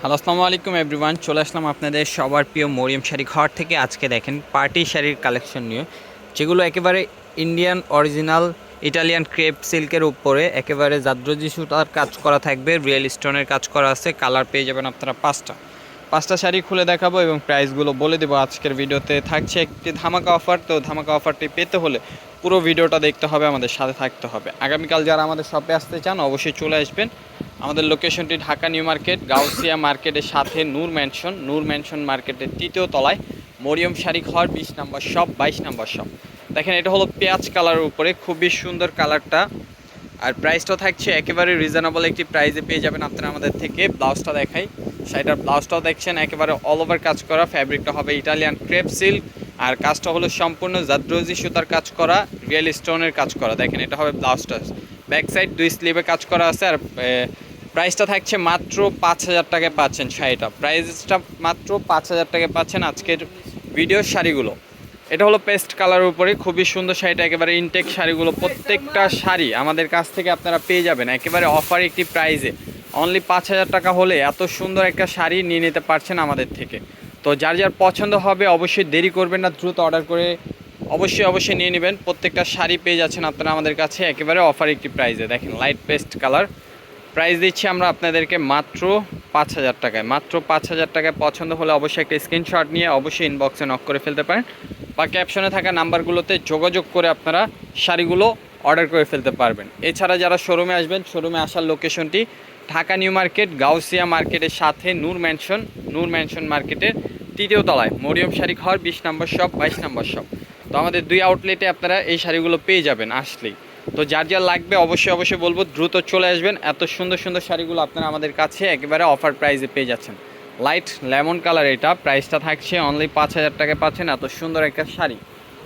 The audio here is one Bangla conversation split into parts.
হ্যালো আসসালামু আলাইকুম এভরিওয়ান চলে আসলাম আপনাদের সবার প্রিয় মরিয়ম শাড়ি ঘর থেকে। আজকে দেখেন পার্টি শাড়ির কালেকশন নিয়ে, যেগুলো একেবারে ইন্ডিয়ান অরিজিনাল ইটালিয়ান ক্রেপ সিল্কের উপরে একেবারে জাদ্রজি সুতার কাজ করা থাকবে রিয়েল স্টোনের কাজ করা আছে কালার পেয়ে যাবেন আপনারা পাঁচটা। পাঁচটা শাড়ি খুলে দেখাবো এবং প্রাইসগুলো বলে দেবো। আজকের ভিডিওতে থাকছে একটি ধামাকা অফার তো ধামাকা অফারটি পেতে হলে পুরো ভিডিওটা দেখতে হবে, আমাদের সাথে থাকতে হবে। আগামীকাল যারা আমাদের শপে আসতে চান, অবশ্যই চলে আসবেন। আমাদের লোকেশনটি ঢাকা নিউ মার্কেট, গাউসিয়া মার্কেটের সাথে নূর ম্যানশন নূর ম্যানশন মার্কেটের তৃতীয় তলায় মরিয়ম শাড়ি ঘর, বিশ নম্বর শপ বাইশ নম্বর শপ দেখেন, এটা হলো পেঁয়াজ কালারের উপরে, খুবই সুন্দর কালারটা আর প্রাইসটাও থাকছে একেবারে রিজনেবল একটি প্রাইসে পেয়ে যাবেন আপনারা আমাদের থেকে। ব্লাউজটা দেখাই। শাড়িটার ব্লাউজটাও দেখছেন, একেবারে অল ওভার কাজ করা। ফ্যাব্রিকটা হবে ইটালিয়ান ক্রেপ সিল্ক আর কাজটা হলো সম্পূর্ণ জাদ্রোজি সুতার কাজ করা রিয়েল স্টোনের কাজ করা। দেখেন, এটা হবে ব্লাউজটা ব্যাক সাইড দুই স্লিভে কাজ করা আছে। আর প্রাইসটা থাকছে মাত্র পাঁচ হাজার টাকায় পাচ্ছেন শাড়িটা। প্রাইসটা মাত্র পাঁচ হাজার টাকায় পাচ্ছেন আজকের ভিডিওর শাড়িগুলো। এটা হলো পেস্ট কালারের উপরে, খুবই সুন্দর শাড়িটা, একেবারে ইনটেক শাড়িগুলো, প্রত্যেকটা শাড়ি আমাদের কাছ থেকে আপনারা পেয়ে যাবেন, একেবারে অফার একটি প্রাইজে অনলি পাঁচ হাজার টাকা হলে এত সুন্দর একটা শাড়ি নিয়ে নিতে পারছেন আমাদের থেকে। তো যার যার পছন্দ হবে অবশ্যই দেরি করবেন না, দ্রুত অর্ডার করে অবশ্যই অবশ্যই নিয়ে নেবেন। প্রত্যেকটা শাড়ি পেয়ে যাচ্ছেন আপনারা আমাদের কাছে, একেবারে অফার একটি প্রাইজে দেখেন লাইট পেস্ট কালার প্রাইস দিচ্ছি আমরা আপনাদেরকে মাত্র পাঁচ হাজার টাকায়। মাত্র পাঁচ হাজার টাকায় পছন্দ হলে অবশ্যই একটা স্ক্রিনশট নিয়ে অবশ্যই ইনবক্সে নক করে ফেলতে পারেন। বা ক্যাপশনে থাকা নাম্বারগুলোতে যোগাযোগ করে আপনারা শাড়িগুলো অর্ডার করে ফেলতে পারবেন। এছাড়া যারা শোরুমে আসবেন শোরুমে আসার লোকেশনটি ঢাকা নিউ মার্কেট, গাউসিয়া মার্কেটের সাথে নূর ম্যানশন নূর ম্যানশন মার্কেটের তৃতীয় তলায়। মরিয়ম শাড়ি ঘর, বিশ নম্বর শপ বাইশ নম্বর শপ তো আমাদের দুই আউটলেটে আপনারা এই শাড়িগুলো পেয়ে যাবেন, আসলেই। তো যার যার লাগবে অবশ্যই অবশ্যই বলব, দ্রুত চলে আসবেন। এত সুন্দর সুন্দর শাড়িগুলো আপনারা আমাদের কাছে একেবারে অফার প্রাইসে পেয়ে যাচ্ছেন। লাইট লেমন কালার এটা প্রাইসটা থাকছে অনলি পাঁচ হাজার টাকায় পাচ্ছেন, এত সুন্দর একটা শাড়ি।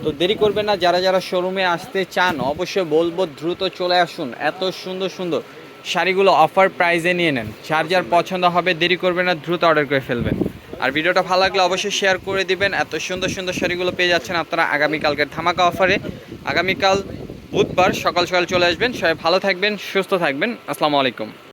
তো দেরি করবেন না, যারা যারা শোরুমে আসতে চান, অবশ্যই বলব দ্রুত চলে আসুন, এত সুন্দর সুন্দর শাড়িগুলো অফার প্রাইসে নিয়ে নেন। যার যার পছন্দ হবে, দেরি করবেন না, দ্রুত অর্ডার করে ফেলবেন। আর ভিডিওটা ভালো লাগলে অবশ্যই শেয়ার করে দিবেন, এত সুন্দর সুন্দর শাড়িগুলো পেয়ে যাচ্ছেন আপনারা আগামীকালকের ধামাকা অফারে আগামীকাল বুধবার সকাল সকাল চলে আসবেন। সবাই ভালো থাকবেন সুস্থ থাকবেন। আসসালামু আলাইকুম।